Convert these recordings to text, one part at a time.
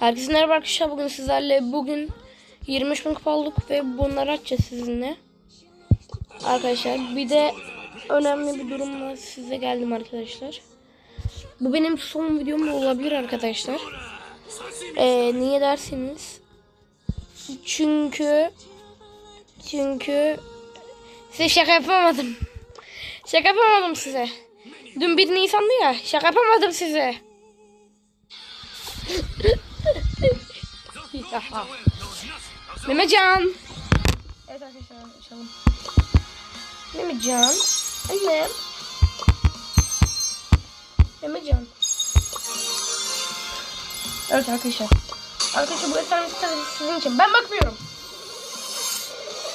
Herkese merhaba arkadaşlar. Bugün sizlerle bugün 23 bin kupa aldık ve bunları açacağız sizinle. Arkadaşlar bir de önemli bir durumla size geldim arkadaşlar. Bu benim son videom olabilir arkadaşlar. Ee, niye derseniz çünkü çünkü size şaka yapamadım. Şaka yapamadım size. Dün 1 Nisan'dı ya. Şaka yapamadım size. Mehmetcan. Evet arkadaşlar açalım. Mehmetcan. Annem. Mehmetcan. Evet arkadaşlar. Arkadaşlar bu efendim sizin için. Ben bakmıyorum.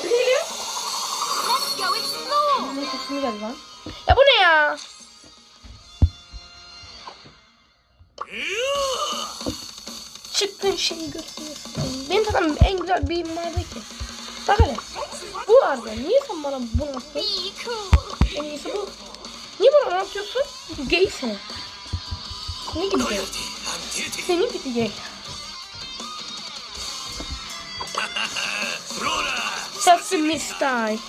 Let's go explore. Ne sesimi geldi lan. Ya bu ne ya? Çıktın şeyi götürüyorsun. Benim takım en güzel bir nerede ki? Bak hele. Bu vardı. Niye sen bana bunu attın? En iyisi bu. Niye bana anlatıyorsun? Gaysin. Ne gibi gay? Senin gibi gay. Sesame style.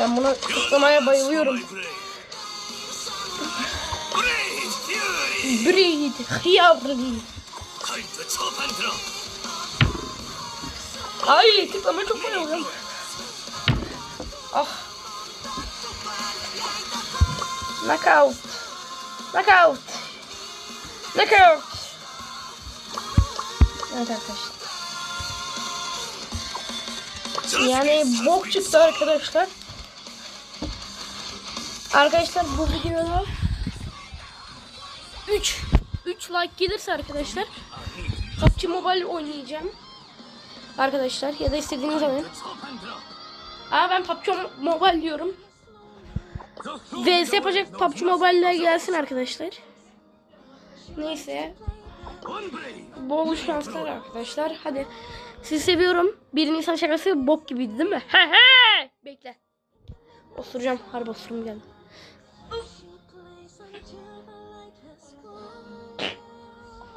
Ben buna kutlamaya bayılıyorum. Breed, hıyavri. Ay tıklama çok bayılıyorum. Ah. Knockout. Knockout. Knockout. Evet arkadaşlar. Yani bok çıktı arkadaşlar. Arkadaşlar bu videoda 3 3 like gelirse arkadaşlar PUBG Mobile oynayacağım. Arkadaşlar ya da istediğiniz zaman. Aa ben PUBG Mobile diyorum. VS yapacak PUBG Mobile'ler gelsin arkadaşlar. Neyse. Bol şanslar arkadaşlar. Hadi. Sizi seviyorum. Bir Nisan şakası bok gibiydi değil mi? He he. Bekle. Osuracağım. Harbi osurum geldi.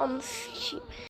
on the stream.